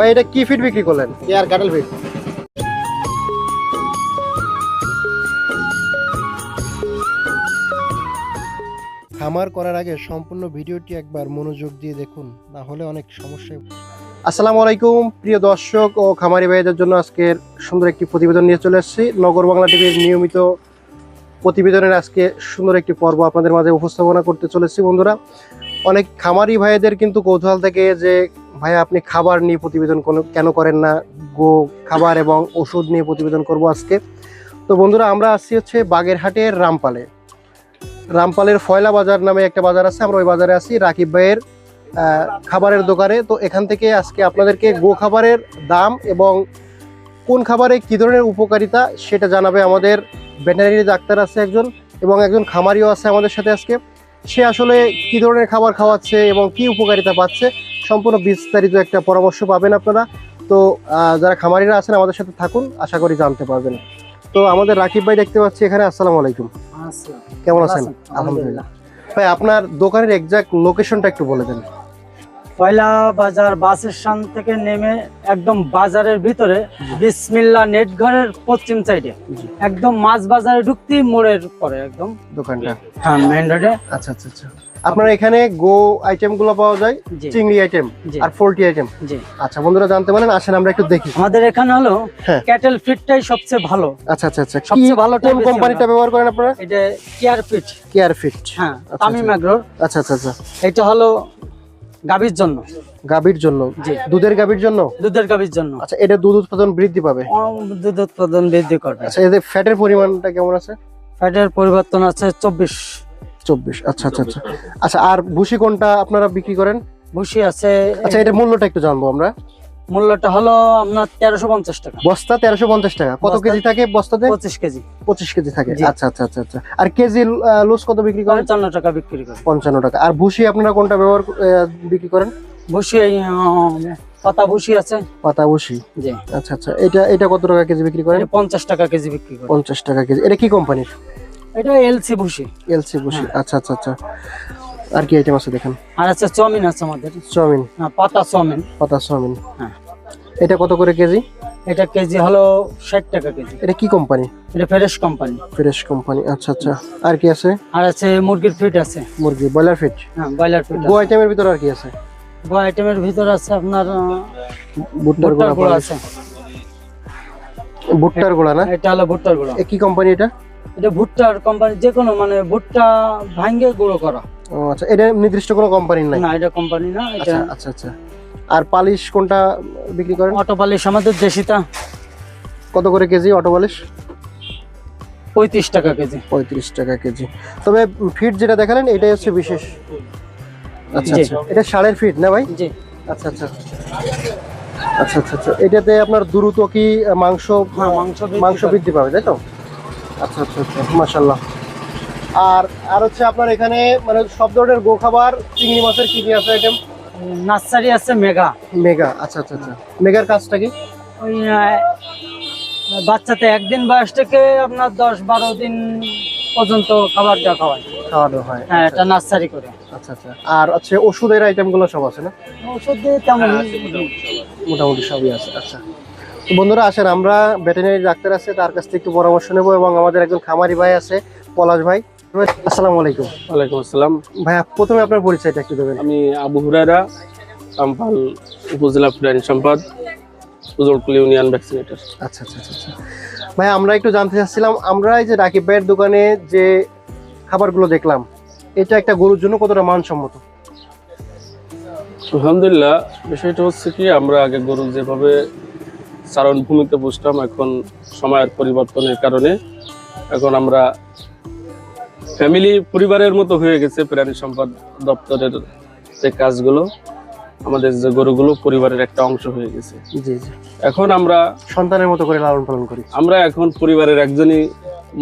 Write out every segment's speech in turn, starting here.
ভাই এটা কি ফিট বিক্রি করলেন? এয়ার কাটল ফিট খামার করার আগে সম্পূর্ণ ভিডিওটি একবার মনোযোগ দিয়ে দেখুন না হলে অনেক সমস্যায় আসসালামু আলাইকুম প্রিয় দর্শক ও খামারি ভাইদের জন্য আজকের সুন্দর একটি প্রতিবেদন নিয়ে চলে এসেছি। নগর বাংলা টিভির নিয়মিত প্রতিবেদনের আজকে সুন্দর একটি পর্ব আপনাদের মাঝে উপস্থাপনা করতে চলেছি বন্ধুরা। অনেক খামারি ভাইদের কিন্তু কৌতূহল থেকে যে ভাই আপনি খাবার নিয়ে প্রতিবেদন কোনো- করেন না? গো, খাবার এবং ওষুধ নিয়ে প্রতিবেদন করব আজকে। তো বন্ধুরা, আমরা আসছি হচ্ছে বাগেরহাটের রামপালে। রামপালের ফয়লা বাজার নামে একটা বাজার আছে, আমরা ওই বাজারে আছি, রাকিব ভাইয়ের খাবারের দোকানে। তো এখান থেকে আজকে আপনাদেরকে গো খাবারের দাম এবং কোন খাবারে কী ধরনের উপকারিতা সেটা জানাবে আমাদের ভেটেরিনারি ডাক্তার আছে একজন এবং একজন খামারিও আছে আমাদের সাথে আজকে। সে আসলে কি ধরনের খাবার খাওয়াচ্ছে এবং কি উপকারিতা পাচ্ছে সম্পূর্ণ বিস্তারিত একটা পরামর্শ পাবেন আপনারা। তো আহ, যারা খামারিরা আছেন আমাদের সাথে থাকুন আশা করি জানতে পারবেন। তো আমাদের রাকিব ভাই দেখতে পাচ্ছি এখানে আসসালামু আলাইকুম। কেমন আছেন? আলহামদুলিল্লাহ। ভাই আপনার দোকানের এক্সাক্ট লোকেশনটা একটু বলে দেন। পয়লা বাজার বাস স্ট্যান্ড থেকে নেমে একদম বাজারের ভিতরে বিসমিল্লা নেট ঘরের পশ্চিম সাইডে। একদম মাছ বাজারে ঢুকতে মোড়ের পরে একদম। দোকানটা। হ্যাঁ মেইন রোডে আচ্ছা আচ্ছা আচ্ছা। আপনার এখানে গো আইটেমগুলো পাওয়া যায়? চিংড়ি আইটেম আর পোল্ট্রি আইটেম? জি। আচ্ছা বন্ধুরা জানতে পারেন আসেন আমরা একটু দেখি। আমাদের এখানে হলো। ক্যাটেল ফিটটাই সবচেয়ে ভালো। আচ্ছা আচ্ছা আচ্ছা। সবচেয়ে ভালোটাই কোন কোম্পানিটা ব্যবহার করেন আপনারা? এটা কেয়ার ফিট কেয়ার ফিট হ্যাঁ আচ্ছা, তামিম আচ্ছা। আচ্ছা আচ্ছা আচ্ছা। এটা হলো গাভীর জন্য। গাভীর জন্য। জি। দুধের গাভীর জন্য? দুধের গাভীর জন্য। আচ্ছা এটা দুধ উৎপাদন বৃদ্ধি পাবে? দুধ উৎপাদন বৃদ্ধি করবে। আচ্ছা এদের ফ্যাটের পরিমাণটা কেমন আছে? ফ্যাটের পরিবর্তন আছে চব্বিশ। চব্বিশ আচ্ছা আচ্ছা আচ্ছা। আচ্ছা আর ভুসি কোনটা আপনারা বিক্রি করেন? ভুসি আছে আচ্ছা এটার মূল্যটা একটু জানব আমরা। মূল্যটা হলো আপনার তেরোশো পঞ্চাশ টাকা। বস্তা তেরোশো পঞ্চাশ টাকা। কত কেজি থাকে বস্তাতে? পঁচিশ কেজি। পঁচিশ কেজি থাকে। আচ্ছা আচ্ছা আচ্ছা আচ্ছা। আর কেজি লুজ কত বিক্রি করেন? পঞ্চান্ন টাকা বিক্রি করে পঞ্চান্ন টাকা। আর ভুসি আপনারা কোনটা ব্যবহার বিক্রি করেন? ভুসি পাতা ভুসি আছে। পাতা ভুসি। জি। আচ্ছা আচ্ছা। এটা এটা কত টাকা কেজি বিক্রি করেন? পঞ্চাশ টাকা কেজি বিক্রি করে পঞ্চাশ টাকা কেজি। এটা কি কোম্পানির? এটা এলসি ভুসি। এলসি ভুসি। আচ্ছা আচ্ছা আচ্ছা। আর কি আইটেম আছে দেখেন? আর আছে চাউমিন আছে আমাদের। চাউমিন। হ্যাঁ, পাতা চাউমিন। পাতা চাউমিন। হ্যাঁ। এটা কত করে কেজি? এটা কেজি হলো ষাট টাকা কেজি। এটা কি কোম্পানি এটা ফ্রেশ কোম্পানি ফ্রেশ কোম্পানি আচ্ছা আচ্ছা। আর কি আছে? আর আছে মুরগির ফিট আছে। মুরগি ব্রয়লার ফিট হ্যাঁ ব্রয়লার ফিট গো আইটেমের ভিতর আর কি আছে? গো আইটেমের ভিতর আছে আপনার ভুট্টার গোড়া আছে। ভুট্টার গোড়া না? এটা হলো ভুট্টার গুঁড়ো। এ কি কোম্পানি এটা? এটা ভুট্টার কোম্পানি যে কোনো মানে ভুট্টা ভাঙ্গে গুঁড়ো করা। ও আচ্ছা এটা নির্দিষ্ট কোনো কোম্পানির নাই? না এটা কোম্পানি না এটা আচ্ছা আচ্ছা আচ্ছা। আর পালিশ কোনটা বিক্রি করেন? অটো পালিশ আমাদের দেশিটা। কত করে কেজি অটো পালিশ? পঁয়ত্রিশ টাকা কেজি। পঁয়ত্রিশ টাকা কেজি। তবে ফিট যেটা দেখালেন এটাই হচ্ছে বিশেষ। আচ্ছা আচ্ছা। এটা ষাঁড়ের ফিট না ভাই? জি। আচ্ছা আচ্ছা। আচ্ছা আচ্ছা আচ্ছা। এটাতে আপনার দ্রুত কি মাংস হ্যাঁ মাংস বৃদ্ধি মাংস বৃদ্ধি পাবে তাই তো? আচ্ছা আচ্ছা আচ্ছা। মাশাল্লাহ আর আর হচ্ছে আপনার এখানে মানে সব ধরনের গো খাবার চিংড়ি মাছের কি কি আছে আইটেম নার্সারি আছে মেগা। মেগা আচ্ছা আচ্ছা আচ্ছা। মেগার কাজটা কি? ওই বাচ্চাতে একদিন বয়স থেকে আপনার দশ বারো দিন পর্যন্ত খাবার দেওয়া খাওয়ায় খাওয়া দাওয়া হয়। হ্যাঁ এটা নার্সারি করে। আচ্ছা আচ্ছা আর হচ্ছে ওষুধের আইটেমগুলো সব আছে না? ওষুধ দিয়ে তেমন মোটামুটি সবই আছে আচ্ছা। তো বন্ধুরা আসেন আমরা ভেটেরিনারি ডাক্তার আছে তার কাছ থেকে একটু পরামর্শ নেব এবং আমাদের একজন খামারি ভাই আছে পলাশ ভাই। আসসালামু আলাইকুম। ওয়ালাইকুম আসসালাম। ভাইয়া প্রথমে আপনার পরিচয়টা একটু দেবেন। আমি আবু হুরায়রা আমপাল উপজেলা প্রাণী সম্পদ উজলকুল ইউনিয়ন ভ্যাকসিনেটর আচ্ছা আচ্ছা আচ্ছা আচ্ছা। ভাই আমরা একটু জানতে চাচ্ছিলাম আমরা এই যে রাকিব ভাইয়ের দোকানে যে খাবারগুলো দেখলাম এটা একটা গরুর জন্য কতটা মানসম্মত? আলহামদুলিল্লাহ বিষয়টা হচ্ছে কি আমরা আগে গরু যেভাবে চারণ ভূমিতে পুষতাম এখন সময়ের পরিবর্তনের কারণে এখন আমরা ফ্যামিলি পরিবারের মতো হয়ে গেছে প্রাণী সম্পদ দপ্তরের যে কাজগুলো আমাদের যে গরুগুলো পরিবারের একটা অংশ হয়ে গেছে। জি জি। এখন আমরা সন্তানের মতো করে লালন পালন করি। আমরা এখন পরিবারের একজনই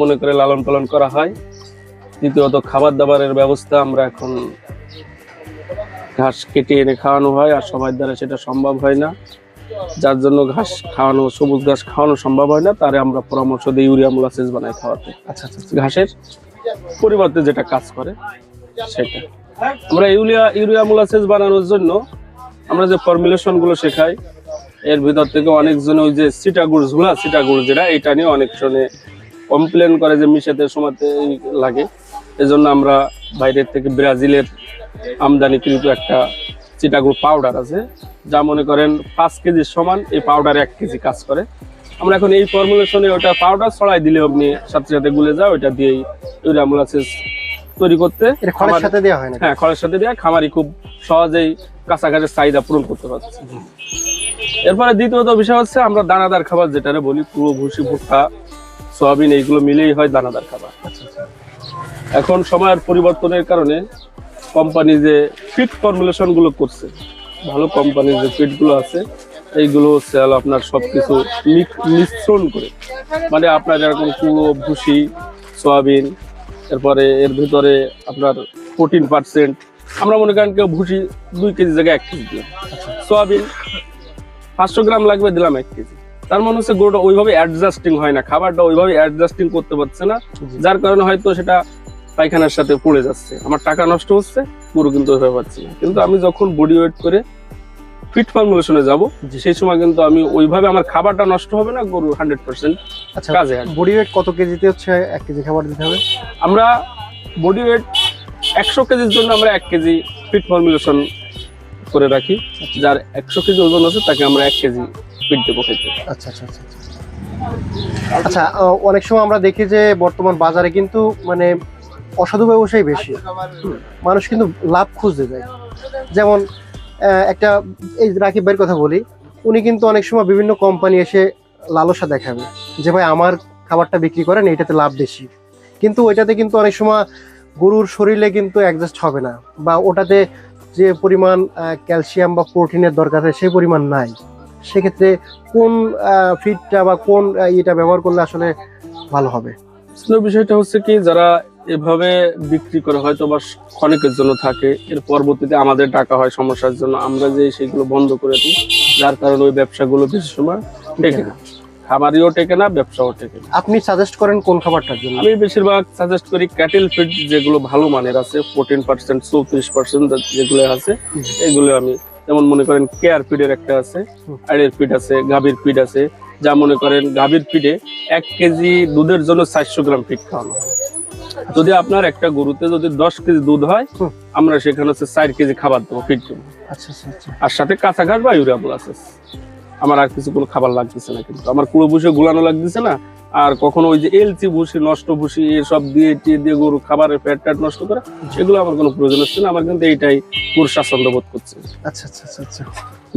মনে করে লালন পালন করা হয়। দ্বিতীয়ত খাবার দাবারের ব্যবস্থা আমরা এখন ঘাস কেটে এনে খাওয়ানো হয় আর সবার দ্বারা সেটা সম্ভব হয় না। যার জন্য ঘাস খাওয়ানো সবুজ ঘাস খাওয়ানো সম্ভব হয় না তারে আমরা পরামর্শ দিই ইউরিয়া মোলাসিস বানাই খাওয়াতে। আচ্ছা আচ্ছা আচ্ছা। ঘাসের পরিবর্তে যেটা কাজ করে, সেটা। আমরা ইউরিয়া ইউরিয়া মোলাসিস বানানোর জন্য আমরা যে ফর্মুলেশনগুলো শেখাই, এর ভিতর থেকে অনেকজন ওই যে সিটাগুড় ঝুলা সিটাগুড় যেটা এটা নিয়ে অনেক জনে কমপ্লেন করে যে মিশাতে সময়তে লাগে। এজন্য আমরা বাইরের থেকে ব্রাজিলের আমদানি আমদানিকৃত একটা চিটাগুড় পাউডার আছে, যা মনে করেন পাঁচ কেজির সমান, এই পাউডার এক কেজি কাজ করে। আমরা এখন এই ফর্মুলেশনে ওটা পাউডার ছড়াই দিলে আপনি সাথে সাথে গুলে যাও ওটা দিয়েই ইউরিয়া মোলাসিস তৈরি করতে খড়ের সাথে দেওয়া হয় না হ্যাঁ খড়ের সাথে দেওয়া খামারি খুব সহজেই কাছাকাছি চাহিদা পূরণ করতে পারছে। এরপরে দ্বিতীয়ত বিষয় হচ্ছে আমরা দানাদার খাবার যেটা বলি পুরো ভুসি ভুট্টা সয়াবিন এইগুলো মিলেই হয় দানাদার খাবার। এখন সময়ের পরিবর্তনের কারণে কোম্পানি যে ফিট ফর্মুলেশনগুলো করছে ভালো কোম্পানির যে ফিটগুলো আছে এইগুলো হচ্ছে হলো আপনার সবকিছু মিক- মিশ্রণ করে। মানে আপনার যেরকম পুরো ভুসি সয়াবিন এরপরে এর ভিতরে আপনার প্রোটিন পার্সেন্ট আমরা মনে করেন কেউ ভুসি দুই কেজি জায়গায় এক কেজি দিলাম। সয়াবিন পাঁচশো গ্রাম লাগবে দিলাম এক কেজি। তার মানে হচ্ছে গরুটা ওইভাবে অ্যাডজাস্টিং হয় না খাবারটা ওইভাবে অ্যাডজাস্টিং করতে পারছে না যার কারণে হয়তো সেটা পায়খানার সাথে পড়ে যাচ্ছে। আমার টাকা নষ্ট হচ্ছে পুরো কিন্তু ওইভাবে পাচ্ছি না। কিন্তু আমি যখন বডি ওয়েট করে ফিট ফর্মুলেশনে যাব। সেই সময় কিন্তু আমি ওইভাবে আমার খাবারটা নষ্ট হবে না গরু হান্ড্রেড পার্সেন্ট আচ্ছা কাজে বডি ওয়েট কত কেজিতে হচ্ছে? এক কেজি খাবার দিতে হবে? আমরা বডি ওয়েট একশো কেজির জন্য আমরা এক কেজি ফিট ফর্মুলেশন করে রাখি। যার একশো কেজি ওজন আছে তাকে আমরা এক কেজি ফিট দেবো খেতে। আচ্ছা আচ্ছা আচ্ছা আচ্ছা। আচ্ছা অনেক সময় আমরা দেখি যে বর্তমান বাজারে কিন্তু মানে অসাধু ব্যবসায়ী বেশি। মানুষ কিন্তু লাভ খুঁজতে যায়। যেমন একটা, এই রাকিব ভাইয়ের কথা বলি, উনি কিন্তু অনেক সময় বিভিন্ন কোম্পানি এসে লালসা দেখাবে যে, ভাই, আমার খাবারটা বিক্রি করেন এটাতে লাভ বেশি। কিন্তু ওইটাতে কিন্তু অনেক সময় গরুর শরীরে কিন্তু অ্যাডজাস্ট হবে না বা ওটাতে যে পরিমাণ ক্যালসিয়াম বা প্রোটিনের দরকার হয় সেই পরিমাণ নাই। সেক্ষেত্রে কোন ফিডটা বা কোন ইয়েটা ব্যবহার করলে আসলে ভালো হবে? বিষয়টা হচ্ছে কি, যারা এভাবে বিক্রি করে হয়তো বা ক্ষণিকের জন্য থাকে। এর পরবর্তীতে আমাদের টাকা হয় সমস্যার জন্য। আমরা যে সেগুলো বন্ধ করে দিই যার কারণে ওই ব্যবসাগুলো বেশি সময় টেকে না। খামারিও টেকে না ব্যবসাও টেকে না। আপনি সাজেস্ট করেন কোন খাবারটার জন্য? আমি বেশিরভাগ সাজেস্ট করি ক্যাটেল ফিড যেগুলো ভালো মানের আছে ফোরটিন পার্সেন্ট চৌত্রিশ পার্সেন্ট যেগুলো আছে এগুলো আমি যেমন মনে করেন কেয়ার ফিডের একটা আছে। আড়ের ফিড আছে গাভীর ফিড আছে। যা মনে করেন গাভীর ফিডে এক কেজি দুধের জন্য চারশো গ্রাম ফিড খাওয়ানো হয়। যদি আপনার একটা গরুতে যদি দশ কেজি দুধ হয় আমরা সেখানে হচ্ছে চার কেজি খাবার দেবো ফিট দেবো আচ্ছা আচ্ছা আচ্ছা। আর সাথে কাঁচা ঘাস বা ইউরিয়া আমার আর কিছু কোনো খাবার লাগতেছে না কিন্তু। আমার কুড়ো বসে গুলানো লাগতেছে না আর কখনো ওই যে এলচি ভুসি নষ্ট ভুসি এসব দিয়ে টিয়ে দিয়ে গরু খাবারের ফ্যাট ট্যাট নষ্ট করে সেগুলো আমার কোনো প্রয়োজন হচ্ছে না। আমার কিন্তু এইটাই পুরো স্বাচ্ছন্দ্য বোধ করছে। আচ্ছা আচ্ছা আচ্ছা আচ্ছা।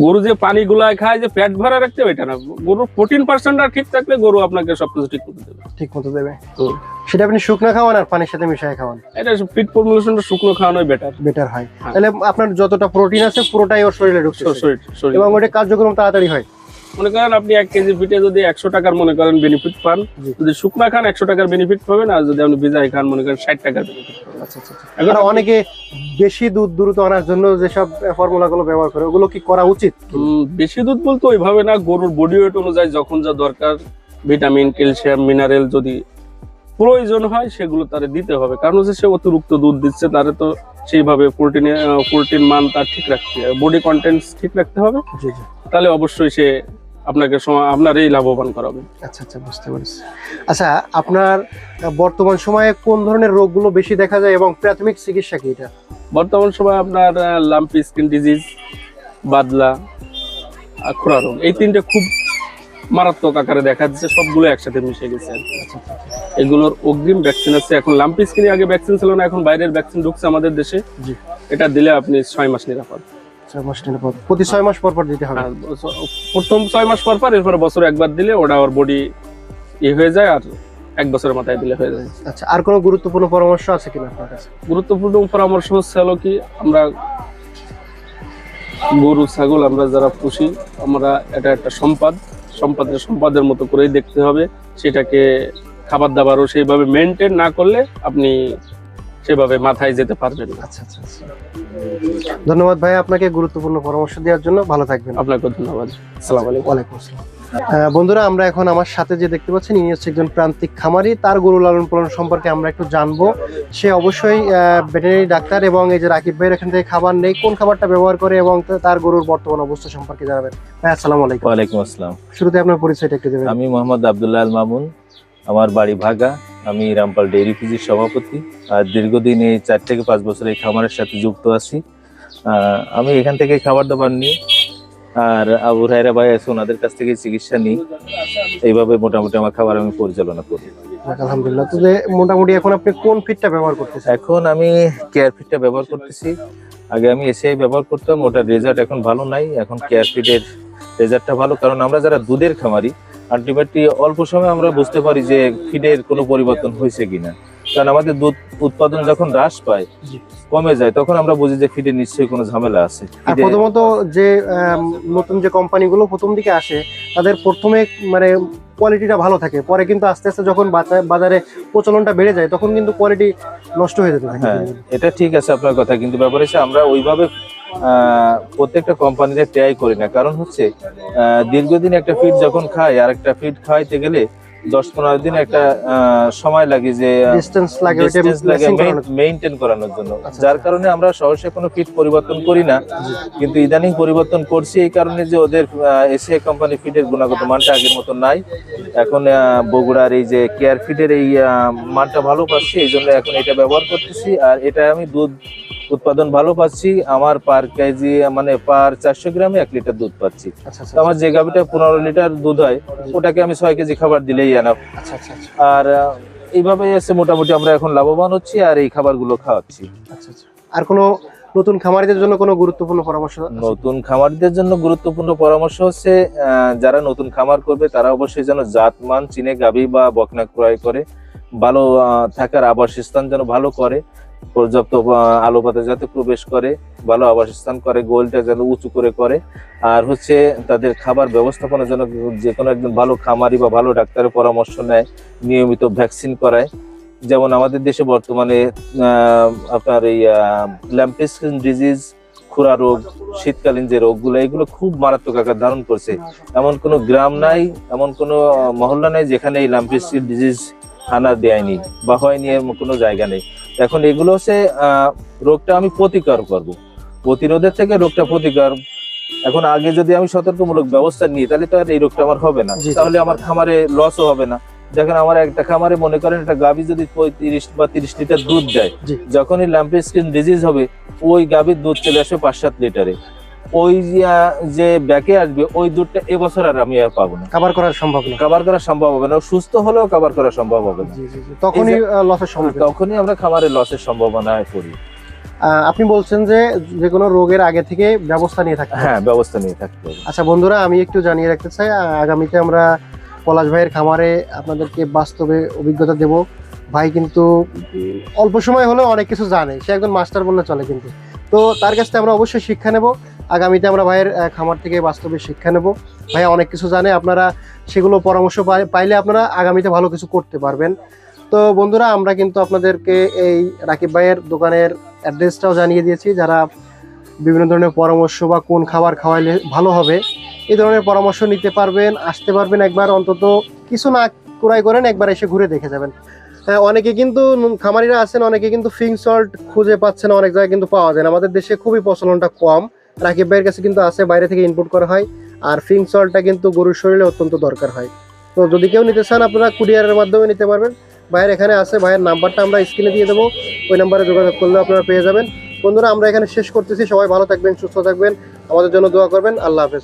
গরু যে পানি গুলায় খায় যে ফ্যাট ভরা রাখতে হবে এটা না। গরুর প্রোটিন পার্সেন্ট ঠিক থাকলে গরু আপনাকে সবকিছু ঠিক করতে দেবে। ঠিক মতো দেবে। তো সেটা আপনি শুকনো খাওয়ান আর পানির সাথে মিশিয়ে খাওয়ান? এটা ফিট ফর্মুলেশনটা শুকনো খাওয়ানোই বেটার বেটার হয়। হ্যাঁ। তাহলে আপনার যতটা প্রোটিন আছে পুরোটাই ওর শরীরে ঢুকছে। এবং ওটা কার্যক্রম তাড়াতাড়ি হয়। মনে করেন আপনি এক কেজি ফিটে যদি একশো টাকার মনে করেন বেনিফিট পান যদি শুকনা খান একশো টাকার বেনিফিট পাবেন আর যদি আপনি ভিজাই খান মনে করেন ষাট টাকার বেনিফিট আচ্ছা আচ্ছা আচ্ছা। এখন অনেকে বেশি দুধ দ্রুত আনার জন্য যেসব ফর্মুলা গুলো ব্যবহার করে ওগুলো কি করা উচিত? বেশি দুধ বলতে ওইভাবে না গরুর বডি ওয়েট অনুযায়ী যখন যা দরকার ভিটামিন ক্যালসিয়াম মিনারেল যদি প্রয়োজন হয় সেগুলো তারে দিতে হবে। কারণ হচ্ছে সে অতিরিক্ত দুধ দিচ্ছে তারে তো সেইভাবে প্রোটিনে প্রোটিন মান তার ঠিক রাখতে হবে বডি কন্টেন্ট ঠিক রাখতে হবে। তাহলে অবশ্যই সে আপনাকে আপনারই লাভবান করাবে। আচ্ছা আচ্ছা বুঝতে পারছি। আচ্ছা আপনার বর্তমান সময়ে কোন ধরনের রোগগুলো বেশি দেখা যায় এবং প্রাথমিক চিকিৎসা কি এটা? বর্তমান সময় আপনার লাম্পি স্কিন ডিজিজ বাদলা খোরা রোগ। এই তিনটে খুব মারাত্মক আকারে দেখা যাচ্ছে সবগুলো একসাথে মিশে গেছে আর কি। এগুলোর অগ্রিম ভ্যাকসিন আছে। এখন লাম্পি স্কিনে আগে ভ্যাকসিন ছিল না এখন বাইরের ভ্যাকসিন ঢুকছে আমাদের দেশে। জি। এটা দিলে আপনি ছয় মাস নিরাপদ। ছয় মাস নিরাপদ। প্রতি ছয় মাস পর পর দিতে হবে। প্রথম ছয় মাস পর পর এরপরে বছর একবার দিলে ওটা ওর বডি ইয়ে হয়ে যায় আর এক বছরের মাথায় দিলে হয়ে যায়। আচ্ছা আর কোনো গুরুত্বপূর্ণ পরামর্শ আছে কিনা আপনার কাছে? গুরুত্বপূর্ণ পরামর্শ হচ্ছে হলো কি আমরা গরু ছাগল আমরা যারা পুষি আমরা এটা একটা সম্পাদ। সম্পদের সম্পাদের মতো করেই দেখতে হবে সেটাকে খাবার দাবারও সেইভাবে মেনটেন না করলে আপনি সেভাবে মাথায় যেতে পারবেন আচ্ছা আচ্ছা আচ্ছা। ধন্যবাদ ভাই আপনাকে গুরুত্বপূর্ণ পরামর্শ দেওয়ার জন্য। ভালো থাকবেন। আপনাকে ধন্যবাদ। আসসালামু আলাইকুম। ওয়ালাইকুম আসসালাম। বন্ধুরা আমরা এখন আমার সাথে যে দেখতে পাচ্ছেন ইনি হচ্ছে একজন প্রান্তিক খামারি। তার গরু লালন পালন সম্পর্কে আমরা একটু জানব। সে অবশ্যই ভেটেরিনারি ডাক্তার এবং এই যে রাকিব ভাইয়ের এখান থেকে খাবার নেই কোন খাবারটা ব্যবহার করে এবং তার গরুর বর্তমান অবস্থা সম্পর্কে জানাবেন। ভাই আসসালামু আলাইকুম। ওয়ালাইকুম আসসালাম। শুরুতে আপনার পরিচয়টা একটু দেবেন। আমি মোহাম্মদ আবদুল্লাহ আল মামুন আমার বাড়ি ভাগা। আমি রামপাল ডেইরি ফিজির সভাপতি। আর দীর্ঘদিন এই চার থেকে পাঁচ বছর এই খামারের সাথে যুক্ত আছি। আমি এখান থেকে খাবার দাবার নিই। আর আবু রায়রা ভাই আছে ওনাদের কাছ থেকে চিকিৎসা নিই। এইভাবে মোটামুটি আমার খাবার আমি পরিচালনা করি। আলহামদুলিল্লাহ। তো মোটামুটি এখন আপনি কোন ফিটটা ব্যবহার করতেছেন? এখন আমি কেয়ার ফিটটা ব্যবহার করতেছি। আগে আমি এসিআই ব্যবহার করতাম ওটার রেজাল্ট এখন ভালো নাই। এখন কেয়ার ফিটের রেজাল্টটা ভালো। কারণ আমরা যারা দুধের খামারি আলটিমেটলি অল্প সময় আমরা বুঝতে পারি যে ফিডের কোনো পরিবর্তন হয়েছে কিনা। কারণ আমাদের দুধ উৎপাদন যখন হ্রাস পায় কমে যায় তখন আমরা বুঝি যে ফিডে নিশ্চয়ই কোনো ঝামেলা আছে। আর প্রথমত যে নতুন যে কোম্পানিগুলো প্রথম দিকে আসে তাদের প্রথমে মানে কোয়ালিটিটা ভালো থাকে। পরে কিন্তু আস্তে আস্তে যখন বাজারে প্রচলনটা বেড়ে যায়, তখন কিন্তু কোয়ালিটি নষ্ট হয়ে যেতে থাকে। হ্যাঁ এটা ঠিক আছে আপনার কথা, কিন্তু ব্যাপার হচ্ছে আমরা ওইভাবে প্রত্যেকটা কোম্পানিতে ট্রাই করি না। কারণ হচ্ছে দীর্ঘদিন একটা ফিড যখন খায় আর একটা ফিড খাওয়াইতে গেলে দশ পনেরো দিন একটা সময় লাগে যে mixing করানোর জন্য। আচ্ছা। যার কারণে আমরা সহসা কোনো ফিট পরিবর্তন করি না। কিন্তু ইদানিং পরিবর্তন করছি এই কারণে যে ওদের এসিআই কোম্পানি ফিটের গুণগত মানটা আগের মতো নাই। এখন বগুড়ার এই যে কেয়ার ফিটের এই মানটা ভালো পাচ্ছি এই জন্য এখন এটা ব্যবহার করতেছি। আর এটা আমি দুধ উৎপাদন ভালো পাচ্ছি আমার পার কেজি মানে পার চারশো গ্রামে এক লিটার দুধ পাচ্ছি। আচ্ছা আচ্ছা তো আমার যে গাভিটা পনেরো লিটার দুধ হয় ওটাকে আমি ছয় কেজি খাবার দিলেই আনা আচ্ছা আচ্ছা আচ্ছা। আর এইভাবে এসে মোটামুটি আমরা এখন লাভবান হচ্ছি আর এই খাবারগুলো খাওয়াচ্ছি। আচ্ছা আচ্ছা। আর কোনো নতুন খামারিদের জন্য কোনো গুরুত্বপূর্ণ পরামর্শ? নতুন খামারদের জন্য গুরুত্বপূর্ণ পরামর্শ হচ্ছে আহ, যারা নতুন খামার করবে তারা অবশ্যই যেন জাতমান চিনে গাভী বা বকনা ক্রয় করে ভালো থাকার আবাসস্থান যেন ভালো করে। পর্যাপ্ত আলো বাতাস যাতে প্রবেশ করে, ভালো আবাসস্থান করে, গোলটা যেন উঁচু করে করে। আর হচ্ছে তাদের খাবার ব্যবস্থাপনার জন্য যে কোনো একজন ভালো খামারি বা ভালো ডাক্তারের পরামর্শ নেয়, নিয়মিত ভ্যাকসিন করায়। যেমন আমাদের দেশে বর্তমানে আপনার এই ল্যাম্পেস্কিন ডিজিজ খুরা রোগ, শীতকালীন যে রোগগুলো, এগুলো খুব মারাত্মক আকার ধারণ করছে। এমন কোনো গ্রাম নাই, এমন কোনো মহল্লা নাই যেখানে এই ল্যাম্পেস্কিন ডিজিজ আনা দেয়নি বা হয়নি কোনো জায়গা নেই। এখন এগুলো হচ্ছে রোগটা আমি প্রতিকার করব। প্রতিরোধের থেকে রোগটা প্রতিকার। এখন আগে যদি আমি সতর্কমূলক ব্যবস্থা নিই তাহলে তো আর এই রোগটা আমার হবে না। তাহলে আমার খামারে লসও হবে না। দেখেন আমার একটা খামারে মনে করেন একটা গাভী যদি পঁয়ত্রিশ বা তিরিশ লিটার দুধ দেয় যখনই যখনই ল্যাম্পেস্কিন ডিজিজ হবে ওই গাভীর দুধ চলে আসবে পাঁচ সাত লিটারে। ওই যে, ব্যাকে আসবে ওই দুধটা এবছর আর আমি আর পাবো না। কাবার করার সম্ভব না। কাবার করা সম্ভব হবে না। সুস্থ হলেও কাবার করা সম্ভব হবে না। তখনই লসের সম্মুখীন তখনই আমরা খামারে লসের সম্ভাবনায় পড়ি। আপনি বলছেন যে যে কোনো রোগের আগে থেকে ব্যবস্থা নিয়ে থাকতে হ্যাঁ ব্যবস্থা নিয়ে থাকতে হবে। আচ্ছা বন্ধুরা আমি একটু জানিয়ে রাখতে চাই আগামীতে আমরা পলাশ ভাইয়ের খামারে আপনাদেরকে বাস্তবে অভিজ্ঞতা দেব। ভাই কিন্তু অল্প সময় হলেও অনেক কিছু জানে। সে একজন মাস্টার বললে চলে কিন্তু। তো তার কাছ থেকে আমরা অবশ্যই শিক্ষা নেব। আগামীতে আমরা ভাইয়ের খামার থেকে বাস্তবে শিক্ষা নেব। ভাইয়া অনেক কিছু জানে, আপনারা সেগুলো পরামর্শ পাই- পাইলে আপনারা আগামীতে ভালো কিছু করতে পারবেন। তো বন্ধুরা, আমরা কিন্তু আপনাদেরকে এই রাকিব ভাইয়ের দোকানের অ্যাড্রেসটাও জানিয়ে দিয়েছি, যারা বিভিন্ন ধরনের পরামর্শ বা কোন খাবার খাওয়াইলে ভালো হবে। এই ধরনের পরামর্শ নিতে পারবেন, আসতে পারবেন একবার অন্তত কিছু না ক্রয় করেন, একবার এসে ঘুরে দেখে যাবেন। হ্যাঁ অনেকে কিন্তু খামারিরা আছেন, অনেকে কিন্তু ফিং সল্ট খুঁজে পাচ্ছেন, অনেক জায়গায় কিন্তু পাওয়া যায় না। আমাদের দেশে খুবই প্রচলনটা কম। রাকিব ভাইয়ের কাছে কিন্তু আছে, বাইরে থেকে ইনপুট করা হয়। আর ফিং সলটা কিন্তু গরুর শরীরে অত্যন্ত দরকার হয়। তো যদি কেউ নিতে চান, আপনারা কুরিয়ারের মাধ্যমে নিতে পারবেন। ভাইয়ের এখানে আছে, ভাইয়ের নাম্বারটা আমরা স্ক্রিনে দিয়ে দেবো। ওই নাম্বারে যোগাযোগ করলে আপনারা পেয়ে যাবেন। বন্ধুরা, আমরা এখানে শেষ করতেছি। সবাই ভালো থাকবেন, সুস্থ থাকবেন। আমাদের জন্য দোয়া করবেন। আল্লাহ হাফেজ।